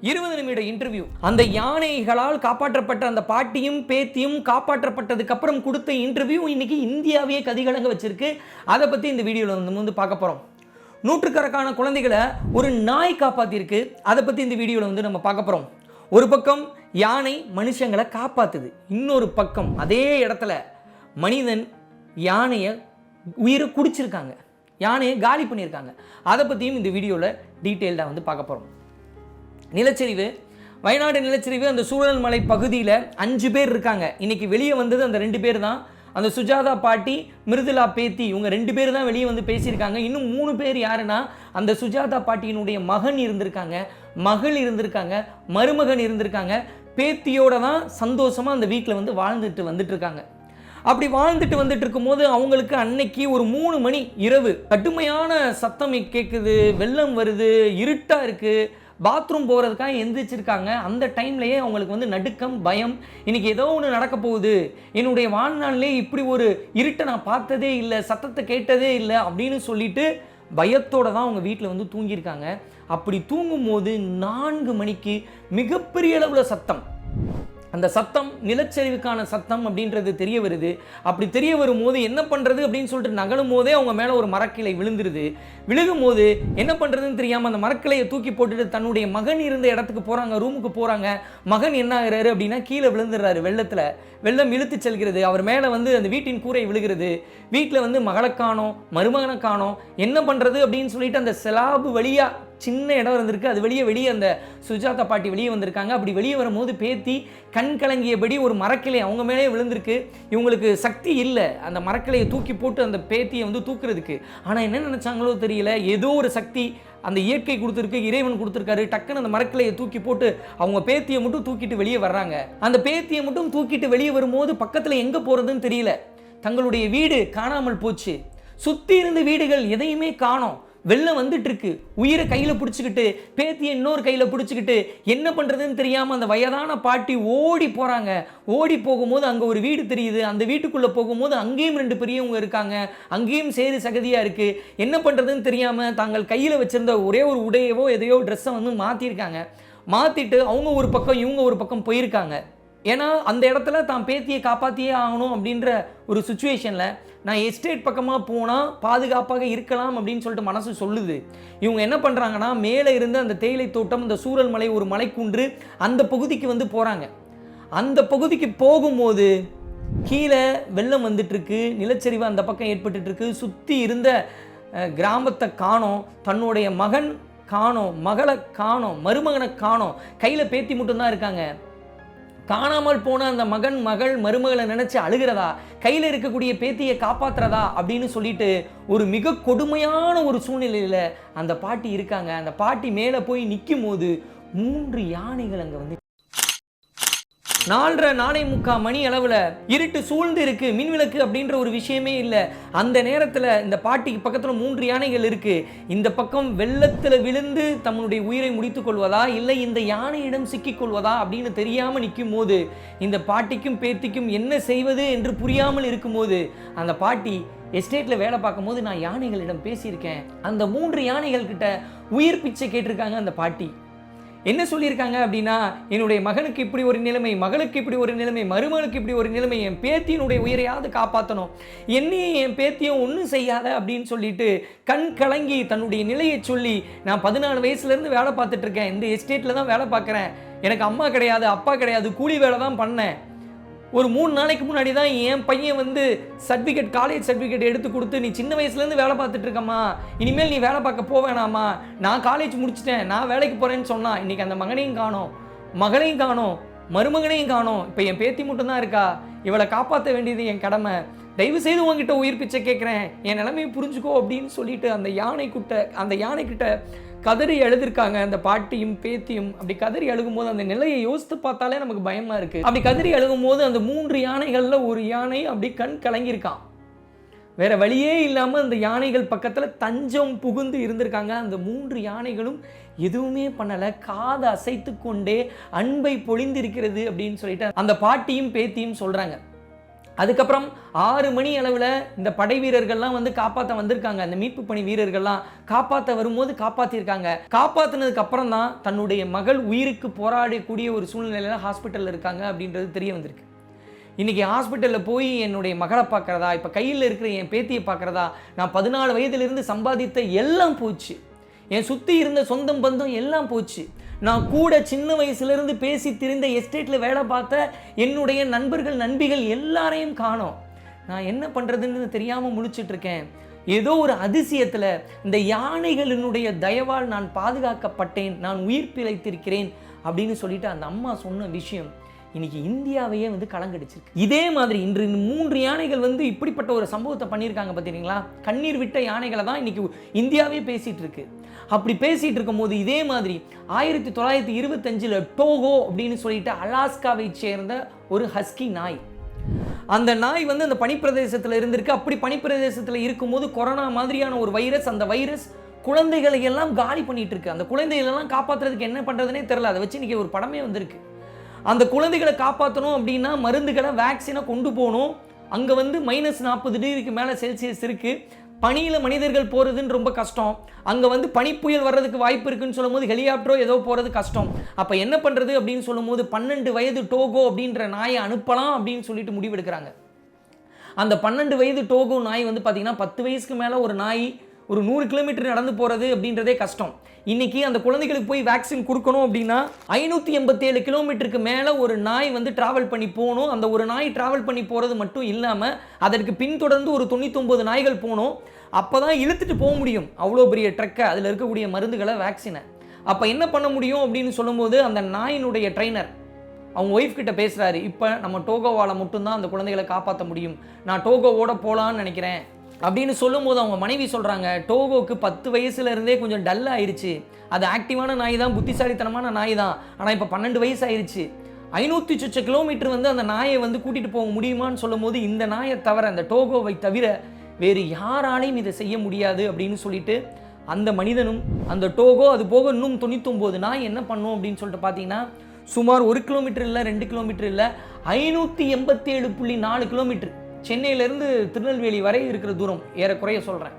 இருபது நிமிட இன்டர்வியூ அந்த யானைகளால் காப்பாற்றப்பட்ட அந்த பாட்டியும் பேத்தியும் காப்பாற்றப்பட்டதுக்கு அப்புறம் கொடுத்த இன்டர்வியூ இன்னைக்கு இந்தியாவையே கதிகலங்க வச்சிருக்கு. அதை பத்தி இந்த வீடியோவில் வந்து வந்து பார்க்க போறோம். நூற்றுக்கணக்கான குழந்தைகளை ஒரு நாய் காப்பாத்திருக்கு. அதை பத்தி இந்த வீடியோவில் வந்து நம்ம பார்க்க போறோம். ஒரு பக்கம் யானை மனுஷங்களை காப்பாத்துது. இன்னொரு பக்கம் அதே இடத்துல மனிதன் யானையை உயிரை குடிச்சிருக்காங்க. யானையை காலி பண்ணியிருக்காங்க. அதை பற்றியும் இந்த வீடியோவில் டீட்டெயில்டாக வந்து பார்க்க போகிறோம் நிலச்சரிவு வயநாடு நிலச்சரிவு அந்த சூழல் மலை பகுதியில் அஞ்சு பேர் இருக்காங்க. இன்றைக்கி வெளியே வந்தது அந்த ரெண்டு பேர் தான். அந்த சுஜாதா பாட்டி மிருதுலா பேத்தி இவங்க ரெண்டு பேர் தான் வெளியே வந்து பேசியிருக்காங்க. இன்னும் மூணு பேர் யாருன்னா அந்த சுஜாதா பாட்டியினுடைய மகன் இருந்திருக்காங்க. மகள் இருந்திருக்காங்க மருமகன் இருந்திருக்காங்க. பேத்தியோட தான் சந்தோஷமாக அந்த வீட்டில் வந்து வாழ்ந்துட்டு வந்துட்டுருக்காங்க. அப்படி வாழ்ந்துட்டு வந்துட்டு இருக்கும்போது அவங்களுக்கு அன்னைக்கு ஒரு மூணு மணி இரவு. கடுமையான சத்தம் கேட்குது வெள்ளம் வருது இருட்டாக இருக்குது பாத்ரூம் போகிறதுக்காக எந்திரிச்சிருக்காங்க. அந்த டைம்லேயே அவங்களுக்கு வந்து நடுக்கம் பயம். இன்னைக்கு ஏதோ ஒன்று நடக்க போகுது. என்னுடைய வாழ்நாளிலே இப்படி ஒரு இருட்டை நான் பார்த்ததே இல்லை சத்தத்தை கேட்டதே இல்லை அப்படின்னு சொல்லிட்டு பயத்தோடு தான் அவங்க வீட்டில் வந்து தூங்கியிருக்காங்க. அப்படி தூங்கும்போது நான்கு மணிக்கு மிகப்பெரிய அளவில் சத்தம். அந்த சத்தம் நிலச்சரிவுக்கான சத்தம் அப்படின்றது தெரிய வருது. அப்படி தெரிய வரும்போது என்ன பண்ணுறது அப்படின்னு சொல்லிட்டு நகலும் போதே அவங்க மேலே ஒரு மரக்கிளை விழுந்துருது. விழுகும் போது என்ன பண்ணுறதுன்னு தெரியாமல் அந்த மரக்கிளையை தூக்கி போட்டுட்டு தன்னுடைய மகன் இருந்த இடத்துக்கு போகிறாங்க ரூமுக்கு போகிறாங்க மகன் என்ன ஆகிறாரு அப்படின்னா கீழே விழுந்துடுறாரு வெள்ளத்தில். வெள்ளம் இழுத்து செல்கிறது. அவர் மேலே வந்து அந்த வீட்டின் கூரை விழுகிறது. வீட்டில் வந்து மகளை காணோம் மருமகனை காணோம். என்ன பண்ணுறது அப்படின்னு சொல்லிட்டு அந்த செலாபு வழியாக சின்ன இடம் இருந்திருக்கு. அது வெளியே வெளியே அந்த சுஜாதா பாட்டி வெளியே வந்திருக்காங்க. அப்படி வெளியே வரும்போது பேத்தி கண் கலங்கியபடி ஒரு மரக்கிளை அவங்க மேலே விழுந்திருக்கு. இவங்களுக்கு சக்தி இல்லை. அந்த மரக்கிளையை தூக்கி போட்டு அந்த பேத்தியை வந்து தூக்குறதுக்கு. ஆனால் என்ன நினச்சாங்களோ தெரியல. ஏதோ ஒரு சக்தி அந்த இயற்கை கொடுத்துருக்கு இறைவன் கொடுத்துருக்காரு. டக்குன்னு அந்த மரக்கிளையை தூக்கி போட்டு அவங்க பேத்தியை மட்டும் தூக்கிட்டு வெளியே வர்றாங்க. அந்த பேத்தியை மட்டும் தூக்கிட்டு வெளியே வரும்போது பக்கத்தில் எங்கே போகிறதுன்னு தெரியல. தங்களுடைய வீடு காணாமல் போச்சு. சுற்றி இருந்த வீடுகள் எதையுமே காணோம். வெள்ளம் வந்துட்டு இருக்கு உயிரை கையில் பிடிச்சிக்கிட்டு பேத்தியை இன்னொரு கையில் பிடிச்சிக்கிட்டு என்ன பண்ணுறதுன்னு தெரியாமல் அந்த வயதான பாட்டி ஓடி போகிறாங்க ஓடி போகும்போது அங்கே ஒரு வீடு தெரியுது. அந்த வீட்டுக்குள்ளே போகும்போது அங்கேயும் ரெண்டு பெரியவங்க இருக்காங்க. அங்கேயும் சேரு சகதியாக இருக்குது என்ன பண்ணுறதுன்னு தெரியாமல் தாங்கள் கையில் வச்சுருந்த ஒரே ஒரு உடையவோ எதையோ ட்ரெஸ்ஸை வந்து மாற்றிருக்காங்க மாற்றிட்டு அவங்க ஒரு பக்கம் இவங்க ஒரு பக்கம் போயிருக்காங்க. ஏன்னா அந்த இடத்துல தான் பேத்தியை காப்பாற்றியே ஆகணும் அப்படின்ற ஒரு சுச்சுவேஷனில் நான் எஸ்டேட் பக்கமாக போனால் பாதுகாப்பாக இருக்கலாம் அப்படின்னு சொல்லிட்டு மனசு சொல்லுது. இவங்க என்ன பண்ணுறாங்கன்னா மேலே இருந்து அந்த தேயிலை தோட்டம் இந்த சூரல் மலை ஒரு மலைக்குன்று அந்த பகுதிக்கு வந்து போகிறாங்க அந்த பகுதிக்கு போகும்போது கீழே வெள்ளம் வந்துட்டுருக்கு நிலச்சரிவு அந்த பக்கம் ஏற்பட்டுருக்கு சுற்றி இருந்த கிராமத்தை காணோம். தன்னுடைய மகன் காணோம் மகளை காணோம் மருமகனை காணோம். கையில் பேத்தி மட்டும்தான் இருக்காங்க. காணாமல் போன அந்த மகன் மகள் மருமகளை நினைச்சு அழுகிறதா? கையில் இருக்கக்கூடிய பேத்தியை காப்பாத்துறதா? அப்படின்னு சொல்லிட்டு ஒரு மிக கொடுமையான ஒரு சூழ்நிலையில் அந்த பாட்டி இருக்காங்க. அந்த பாட்டி மேலே போய் நிற்கும் போது மூன்று யானைகள் அங்கே வந்து நாலரை நாளை முக்கா மணி அளவில் இருட்டு சூழ்ந்து இருக்கு மின்விளக்கு அப்படின்ற ஒரு விஷயமே இல்லை. அந்த நேரத்தில் இந்த பாட்டிக்கு பக்கத்தில் மூன்று யானைகள் இருக்கு. இந்த பக்கம் வெள்ளத்தில் விழுந்து தன்னுடைய உயிரை முடித்துக் கொள்வதா இல்லை இந்த யானையிடம் சிக்கிக்கொள்வதா அப்படின்னு தெரியாமல் நிற்கும் போது இந்த பாட்டிக்கும் பேத்திக்கும் என்ன செய்வது என்று புரியாமல் இருக்கும்போது அந்த பாட்டி எஸ்டேட்டில் வேலை பார்க்கும்போது நான் யானைகளிடம் பேசியிருக்கேன். அந்த மூன்று யானைகள் கிட்ட உயிர் பிச்சை கேட்டிருக்காங்க அந்த பாட்டி. என்ன சொல்லியிருக்காங்க அப்படின்னா என்னுடைய மகனுக்கு இப்படி ஒரு நிலைமை மகளுக்கு இப்படி ஒரு நிலைமை மருமகளுக்கு இப்படி ஒரு நிலைமை என் பேத்தியினுடைய உயிரையாவது காப்பாற்றணும் என்னையும் என் பேத்தியும் ஒன்றும் செய்யாத அப்படின்னு சொல்லிட்டு கண் கலங்கி தன்னுடைய நிலையை சொல்லி நான் பதினாலு வயசுலேருந்து வேலை பார்த்துட்ருக்கேன் இந்த எஸ்டேட்டில் தான் வேலை பார்க்குறேன். எனக்கு அம்மா கிடையாது அப்பா கிடையாது கூலி வேலை தான் பண்ணேன். ஒரு மூணு நாளைக்கு முன்னாடி தான் என் பையன் வந்து சர்டிஃபிகேட் காலேஜ் சர்டிஃபிகேட் எடுத்து கொடுத்து நீ சின்ன வயசுலேருந்து வேலை பார்த்துட்டு இருக்கம்மா. இனிமேல் நீ வேலை பார்க்க போவேணாமா நான் காலேஜ் முடிச்சிட்டேன். நான் வேலைக்கு போகிறேன்னு சொன்னான். இன்னைக்கு அந்த மகனையும் காணோம். மகளையும் காணோம். மருமகனையும் காணோம். இப்போ என் பேத்தி மட்டும்தான் இருக்கா? இவளை காப்பாற்ற வேண்டியது என் கடமை. தயவு செய்து உங்ககிட்ட உயிர் பிச்சை கேட்குறேன். என் நிலைமையை புரிஞ்சுக்கோ அப்படின்னு சொல்லிட்டு அந்த யானை குட்ட அந்த யானைக்கிட்ட கதறி எழுதிருக்காங்க அந்த பாட்டியும் பேத்தியும். அப்படி கதறி அழுகும்போது அந்த நிலையை யோசித்து பார்த்தாலே நமக்கு பயமா இருக்கு. அப்படி கதறி அழுகும்போது அந்த மூன்று யானைகள்ல ஒரு யானை அப்படி கண் கலங்கியிருக்கான் வேற வழியே இல்லாமல் அந்த யானைகள் பக்கத்தில் தஞ்சம் புகுந்து இருந்திருக்காங்க. அந்த மூன்று யானைகளும் எதுவுமே பண்ணலை. காதை அசைத்து கொண்டே அன்பை பொழிந்திருக்கிறது அப்படின்னு சொல்லிட்டு அந்த பாட்டியும் பேத்தியும் சொல்கிறாங்க அதுக்கப்புறம் ஆறு மணி அளவில் இந்த படை வீரர்கள்லாம் வந்து காப்பாற்ற வந்திருக்காங்க. அந்த மீட்பு பணி வீரர்கள்லாம் காப்பாற்ற வரும்போது காப்பாற்றிருக்காங்க காப்பாற்றினதுக்கு அப்புறம் தான் தன்னுடைய மகள் உயிருக்கு போராடக்கூடிய ஒரு சூழ்நிலையில் ஹாஸ்பிட்டலில் இருக்காங்க அப்படின்றது தெரிய வந்திருக்கு. இன்றைக்கி ஹாஸ்பிட்டலில் போய் என்னுடைய மகளை பார்க்குறதா இப்போ கையில் இருக்கிற என் பேத்தியை பார்க்குறதா நான் பதினாலு வயதுலேருந்து சம்பாதித்த எல்லாம் போச்சு. என் சுற்றி இருந்த சொந்தம் பந்தம் எல்லாம் போச்சு. நான் கூட சின்ன வயசுலேருந்து பேசி திரிந்த எஸ்டேட்டில் வேலை பார்த்த என்னுடைய நண்பர்கள் நண்பிகள் எல்லாரையும் காணோம். நான் என்ன பண்ணுறதுன்னு தெரியாமல் முழிச்சிட்ருக்கேன். ஏதோ ஒரு அதிசயத்தில் இந்த யானைகளினுடைய தயவால் நான் பாதுகாக்கப்பட்டேன் நான் உயிர் பிழைத்திருக்கிறேன் அப்படின்னு சொல்லிட்டு அந்த அம்மா சொன்ன விஷயம் இன்னைக்கு இந்தியாவையே வந்து கலங்கடிச்சிருக்கு. இதே மாதிரி இன்று மூன்று யானைகள் வந்து இப்படிப்பட்ட ஒரு சம்பவத்தை பண்ணியிருக்காங்க பார்த்தீங்களா கண்ணீர் விட்ட யானைகளை தான் இன்னைக்கு இந்தியாவே பேசிகிட்டு இருக்கு அப்படி பேசிகிட்டு இருக்கும்போது இதே மாதிரி ஆயிரத்தி தொள்ளாயிரத்தி இருபத்தஞ்சில் டோகோ அப்படின்னு சொல்லிட்டு அலாஸ்காவை சேர்ந்த ஒரு ஹஸ்கி நாய். அந்த நாய் வந்து அந்த பனிப்பிரதேசத்தில் இருந்திருக்கு. அப்படி பனிப்பிரதேசத்தில் இருக்கும்போது கொரோனா மாதிரியான ஒரு வைரஸ் அந்த வைரஸ் குழந்தைகளை எல்லாம் காலி பண்ணிட்டு இருக்கு. அந்த குழந்தைகளெல்லாம் காப்பாத்துறதுக்கு என்ன பண்ணுறதுனே தெரில அதை வச்சு இன்றைக்கி ஒரு படமே வந்திருக்கு. அந்த குழந்தைகளை காப்பாற்றணும் அப்படின்னா மருந்துகளை வேக்சினை கொண்டு போகணும். அங்கே வந்து மைனஸ் நாற்பது டிகிரிக்கு மேலே செல்சியஸ் இருக்குது பனியில் மனிதர்கள் போகிறதுன்னு ரொம்ப கஷ்டம். அங்கே வந்து பனிப்புயல் வர்றதுக்கு வாய்ப்பு இருக்குன்னு சொல்லும்போது ஹெலிகாப்டரோ ஏதோ போகிறது கஷ்டம். அப்போ என்ன பண்ணுறது அப்படின்னு சொல்லும்போது பன்னெண்டு வயது டோகோ அப்படின்ற நாயை அனுப்பலாம் அப்படின்னு சொல்லிட்டு முடிவெடுக்கிறாங்க. அந்த பன்னெண்டு வயது டோகோ நாய் வந்து பார்த்திங்கன்னா பத்து வயசுக்கு மேலே ஒரு நாய் ஒரு நூறு கிலோமீட்டர் நடந்து போகிறது அப்படின்றதே கஷ்டம். இன்னைக்கு அந்த குழந்தைகளுக்கு போய் வேக்சின் கொடுக்கணும் அப்படின்னா ஐநூற்றி எண்பத்தேழு கிலோமீட்டருக்கு மேலே ஒரு நாய் வந்து டிராவல் பண்ணி போகணும். அந்த ஒரு நாய் டிராவல் பண்ணி போகிறது மட்டும் இல்லாமல் அதற்கு பின்தொடர்ந்து ஒரு தொண்ணூத்தொம்பது நாய்கள் போகணும். அப்போ தான் இழுத்துட்டு போக முடியும். அவ்வளோ பெரிய ட்ரக்கை அதில் இருக்கக்கூடிய மருந்துகளை வேக்சினை அப்போ என்ன பண்ண முடியும் அப்படின்னு சொல்லும்போது அந்த நாயினுடைய ட்ரைனர் அவங்க ஒய்ஃப் கிட்ட பேசுகிறாரு இப்போ நம்ம டோகோவால் மட்டும்தான் அந்த குழந்தைகளை காப்பாற்ற முடியும். நான் டோகோவோட போகலான்னு நினைக்கிறேன். அப்படின்னு சொல்லும்போது அவங்க மனைவி சொல்கிறாங்க டோகோக்கு பத்து வயசுல இருந்தே கொஞ்சம் டல் ஆயிடுச்சு அது ஆக்டிவான நாய் தான் புத்திசாலித்தனமான நாய் தான் ஆனால் இப்போ பன்னெண்டு வயசு ஆயிடுச்சு ஐநூற்றி சொச்ச கிலோமீட்டர் வந்து அந்த நாயை வந்து கூட்டிகிட்டு போக முடியுமான்னு சொல்லும்போது இந்த நாயை தவிர அந்த டோகோவை தவிர வேறு யாராலையும் இதை செய்ய முடியாது அப்படின்னு சொல்லிட்டு அந்த மனிதனும் அந்த டோகோ அது போக இன்னும் தொண்ணூத்தொம்போது நாய் என்ன பண்ணும் அப்படின்னு சொல்லிட்டு பார்த்தீங்கன்னா சுமார் ஒரு கிலோமீட்டர் இல்லை ரெண்டு கிலோமீட்டர் இல்லை ஐநூற்றி எண்பத்தி ஏழு புள்ளி நாலு கிலோமீட்டர் சென்னையிலேருந்து திருநெல்வேலி வரை இருக்கிற தூரம் ஏறக்குறைய சொல்கிறேன்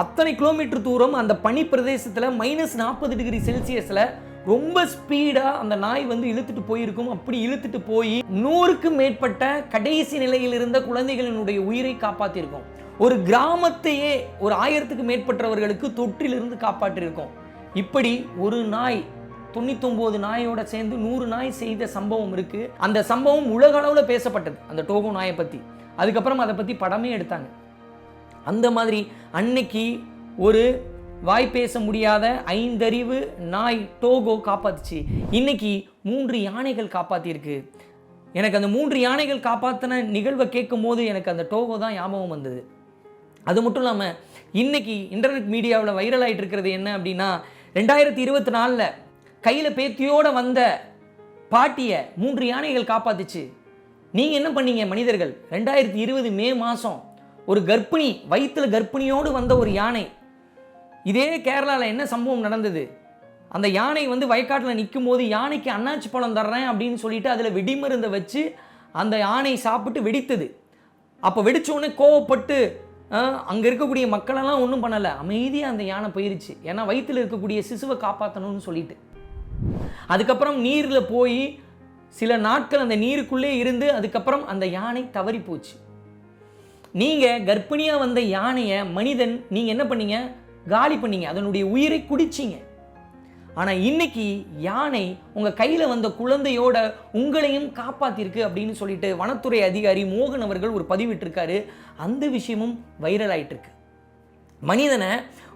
அத்தனை கிலோமீட்டர் தூரம் அந்த பனி பிரதேசத்தில் மைனஸ் நாற்பது டிகிரி செல்சியஸில் ரொம்ப ஸ்பீடாக அந்த நாய் வந்து இழுத்துட்டு போயிருக்கும். அப்படி இழுத்துட்டு போய் நூறுக்கும் மேற்பட்ட கடைசி நிலையில் இருந்த குழந்தைகளினுடைய உயிரை காப்பாற்றிருக்கும் ஒரு கிராமத்தையே ஒரு ஆயிரத்துக்கு மேற்பட்டவர்களுக்கு தொற்றிலிருந்து காப்பாற்றிருக்கோம். இப்படி ஒரு நாய் தொண்ணூத்தொம்போது நாயோட சேர்ந்து நூறு நாய் செய்த சம்பவம் இருக்கு. அந்த சம்பவம் உலக அளவில் பேசப்பட்டது அந்த டோகோ நாயை பற்றி அதுக்கப்புறம் அதை பற்றி படமே எடுத்தாங்க. அந்த மாதிரி அன்னைக்கு ஒரு வாய் பேச முடியாத ஐந்தறிவு நாய் டோகோ காப்பாத்துச்சு. இன்னைக்கு மூன்று யானைகள் காப்பாத்திருக்கு எனக்கு அந்த மூன்று யானைகள் காப்பாற்றின நிகழ்வை கேட்கும் போது எனக்கு அந்த டோகோ தான் ஞாபகம் வந்தது. அது மட்டும் இல்லாமல் இன்னைக்கு இன்டர்நெட் மீடியாவில் வைரல் ஆகிட்டு இருக்கிறது என்ன அப்படின்னா ரெண்டாயிரத்தி இருபத்தி நாலில் கையில் பேத்தியோடு வந்த பாட்டியை மூன்று யானைகள் காப்பாத்துச்சு. நீங்கள் என்ன பண்ணீங்க மனிதர்கள்? ரெண்டாயிரத்தி இருபது மே மாதம் ஒரு கர்ப்பிணி வயிற்றில் கர்ப்பிணியோடு வந்த ஒரு யானை. இதே கேரளாவில் என்ன சம்பவம் நடந்தது? அந்த யானை வந்து வயக்காட்டில் நிற்கும் போது யானைக்கு அண்ணாச்சி பழம் தர்றேன் அப்படின்னு சொல்லிட்டு அதில் வெடிமருந்தை வச்சு அந்த யானை சாப்பிட்டு வெடித்தது. அப்போ வெடிச்ச கோவப்பட்டு அங்கே இருக்கக்கூடிய மக்களெல்லாம் ஒன்றும் பண்ணலை. அமைதியாக அந்த யானை போயிருச்சு. ஏன்னா வயிற்றில் இருக்கக்கூடிய சிசுவை காப்பாற்றணும்னு சொல்லிட்டு. அதுக்கப்புறம் நீரில் போய் சில நாட்கள் அந்த நீருக்குள்ளே இருந்து அதுக்கப்புறம் அந்த யானை தவறி போச்சு. நீங்கள் கர்ப்பிணியாக வந்த யானையை மனிதன் நீங்கள் என்ன பண்ணீங்க? காலி பண்ணீங்க. அதனுடைய உயிரை குடிச்சிங்க. ஆனால் இன்னைக்கு யானை உங்கள் கையில் வந்த குழந்தையோட உங்களையும் காப்பாத்திருக்கு அப்படின்னு சொல்லிட்டு வனத்துறை அதிகாரி மோகன் அவர்கள் ஒரு பதிவிட்டிருக்காரு அந்த விஷயமும் வைரல் ஆயிட்டிருக்கு. மனிதனை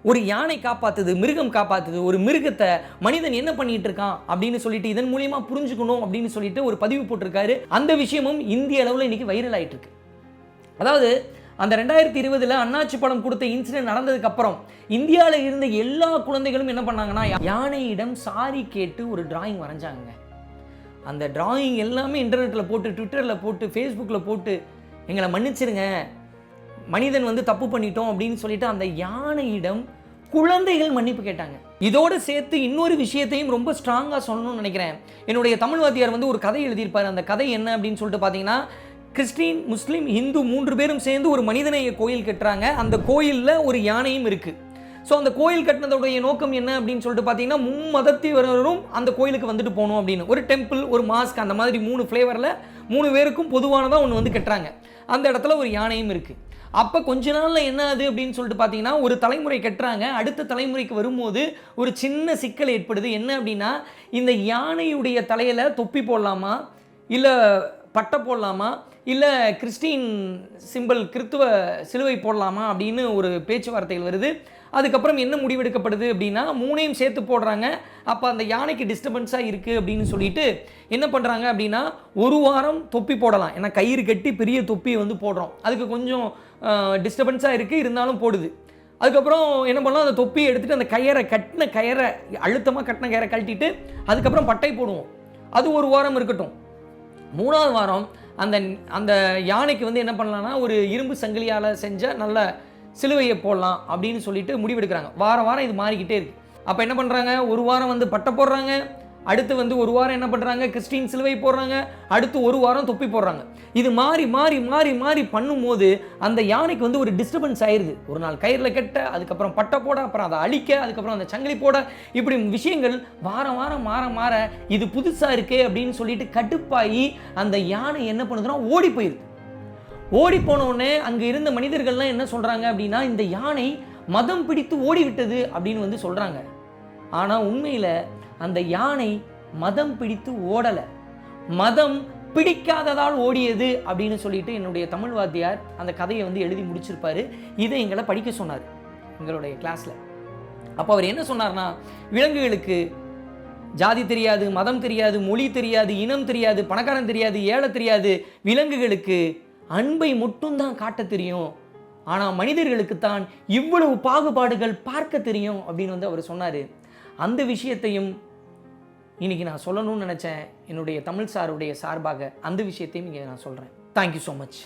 ஒரு யானை காப்பாற்றுது மிருகம் காப்பாற்றுது ஒரு மிருகத்தை மனிதன் என்ன பண்ணிட்டு இருக்கான் அப்படின்னு சொல்லிட்டு இதன் மூலியமா புரிஞ்சுக்கணும் அப்படின்னு சொல்லிட்டு ஒரு பதிவு போட்டிருக்காரு. அந்த விஷயமும் இந்திய அளவில் இன்னைக்கு வைரல் ஆயிட்டு இருக்கு அதாவது அந்த ரெண்டாயிரத்தி இருபதுல அண்ணாச்சி படம் கொடுத்த இன்சிடென்ட் நடந்ததுக்கு அப்புறம் இந்தியாவில் இருந்த எல்லா குழந்தைகளும் என்ன பண்ணாங்கன்னா யானையிடம் சாரி கேட்டு ஒரு டிராயிங் வரைஞ்சாங்க. அந்த டிராயிங் எல்லாமே இன்டர்நெட்டில் போட்டு ட்விட்டரில் போட்டு ஃபேஸ்புக்கில் போட்டு எங்களை மன்னிச்சிருங்க மனிதன் வந்து தப்பு பண்ணிட்டோம் அப்படின்னு சொல்லிட்டு அந்த யானையிடம் குழந்தைகள் மன்னிப்பு கேட்டாங்க. இதோடு சேர்த்து இன்னொரு விஷயத்தையும் ரொம்ப ஸ்ட்ராங்காக சொல்லணும்னு நினைக்கிறேன். என்னுடைய தமிழ் வாத்தியார் வந்து ஒரு கதை எழுதியிருப்பார். அந்த கதை என்ன அப்படின்னு சொல்லிட்டு பார்த்தீங்கன்னா கிறிஸ்டின் முஸ்லீம் இந்து மூன்று பேரும் சேர்ந்து ஒரு மனிதநேய கோயில் கட்டுறாங்க. அந்த கோயிலில் ஒரு யானையும் இருக்குது ஸோ அந்த கோயில் கட்டினதுடைய நோக்கம் என்ன அப்படின்னு சொல்லிட்டு பார்த்தீங்கன்னா மும்மதத்தினரும் அந்த கோயிலுக்கு வந்துட்டு போகணும் அப்படின்னு. ஒரு டெம்பிள் ஒரு மாஸ்க் அந்த மாதிரி மூணு ஃப்ளேவரில் மூணு பேருக்கும் பொதுவானதாக ஒன்று வந்து கட்டுறாங்க. அந்த இடத்துல ஒரு யானையும் இருக்குது அப்போ கொஞ்ச நாளில் என்ன ஆகுது அப்படின்னு சொல்லிட்டு பார்த்தீங்கன்னா ஒரு தலைமுறை கட்டுறாங்க. அடுத்த தலைமுறைக்கு வரும்போது ஒரு சின்ன சிக்கல் ஏற்படுது. என்ன அப்படின்னா இந்த யானையுடைய தலையில் தொப்பி போடலாமா? இல்லை பட்டை போடலாமா? இல்லை கிறிஸ்டின் சிம்பிள் கிறித்துவ சிலுவை போடலாமா? அப்படின்னு ஒரு பேச்சுவார்த்தைகள் வருது. அதுக்கப்புறம் என்ன முடிவெடுக்கப்படுது அப்படின்னா மூணையும் சேர்த்து போடுறாங்க. அப்போ அந்த யானைக்கு டிஸ்டர்பன்ஸாக இருக்குது அப்படின்னு சொல்லிட்டு என்ன பண்ணுறாங்க அப்படின்னா ஒரு வாரம் தொப்பி போடலாம். ஏன்னா கயிறு கட்டி பெரிய தொப்பியை வந்து போடுறோம். அதுக்கு கொஞ்சம் டிஸ்டர்பன்ஸாக இருக்குது இருந்தாலும் போடுது. அதுக்கப்புறம் என்ன பண்ணலாம் அந்த தொப்பியை எடுத்துகிட்டு அந்த கயரை கட்டின கயரை அழுத்தமாக கட்டின கயரை கழட்டிட்டு அதுக்கப்புறம் பட்டை போடுவோம். அது ஒரு வாரம் இருக்கட்டும். மூணாவது வாரம் அந்த அந்த யானைக்கு வந்து என்ன பண்ணலாம்னா ஒரு இரும்பு சங்கிலியால் செஞ்ச நல்ல சிலுவையை போடலாம் அப்படின்னு சொல்லிட்டு முடிவெடுக்கிறாங்க. வாரம் வாரம் இது மாறிக்கிட்டே இருக்குது அப்போ என்ன பண்ணுறாங்க ஒரு வாரம் வந்து பட்டை போடுறாங்க. அடுத்து வந்து ஒரு வாரம் என்ன பண்ணுறாங்க கிறிஸ்டின் சிலுவை போடுறாங்க. அடுத்து ஒரு வாரம் தொப்பி போடுறாங்க. இது மாறி மாறி மாறி மாறி பண்ணும்போது அந்த யானைக்கு வந்து ஒரு டிஸ்டர்பன்ஸ் ஆயிடுது ஒரு நாள் கயிறில் கெட்ட அதுக்கப்புறம் பட்டை போட அப்புறம் அதை அழிக்க அதுக்கப்புறம் அந்த சங்கிலி போட இப்படி விஷயங்கள் வாரம் வாரம் மாற மாற இது புதுசாக இருக்கே அப்படின்னு சொல்லிட்டு கடுப்பாகி அந்த யானை என்ன பண்ணுதுன்னா ஓடி போயிருது. ஓடி போனவுடனே அங்கே இருந்த மனிதர்கள்லாம் என்ன சொல்கிறாங்க அப்படின்னா இந்த யானை மதம் பிடித்து ஓடிவிட்டது அப்படின்னு வந்து சொல்கிறாங்க ஆனால் உண்மையில் அந்த யானை மதம் பிடித்து ஓடலை. மதம் பிடிக்காததால் ஓடியது அப்படின்னு சொல்லிட்டு என்னுடைய தமிழ் வாத்தியார் அந்த கதையை வந்து எழுதி முடிச்சிருப்பாரு. இதை எங்களை படிக்க சொன்னார் எங்களுடைய கிளாஸில் அப்போ அவர் என்ன சொன்னார்னா விலங்குகளுக்கு ஜாதி தெரியாது மதம் தெரியாது மொழி தெரியாது இனம் தெரியாது பணக்காரன் தெரியாது ஏழை தெரியாது. விலங்குகளுக்கு அன்பை மட்டும்தான் காட்ட தெரியும். ஆனால் மனிதர்களுக்கு தான் இவ்வளவு பாகுபாடுகள் பார்க்க தெரியும். அப்படின்னு வந்து அவர் சொன்னார். அந்த விஷயத்தையும் இன்றைக்கி நான் சொல்லணும்னு நினச்சேன். என்னுடைய தமிழ் சாருடைய சார்பாக அந்த விஷயத்தையும் இங்கே நான் சொல்கிறேன் தேங்க்யூ ஸோ மச்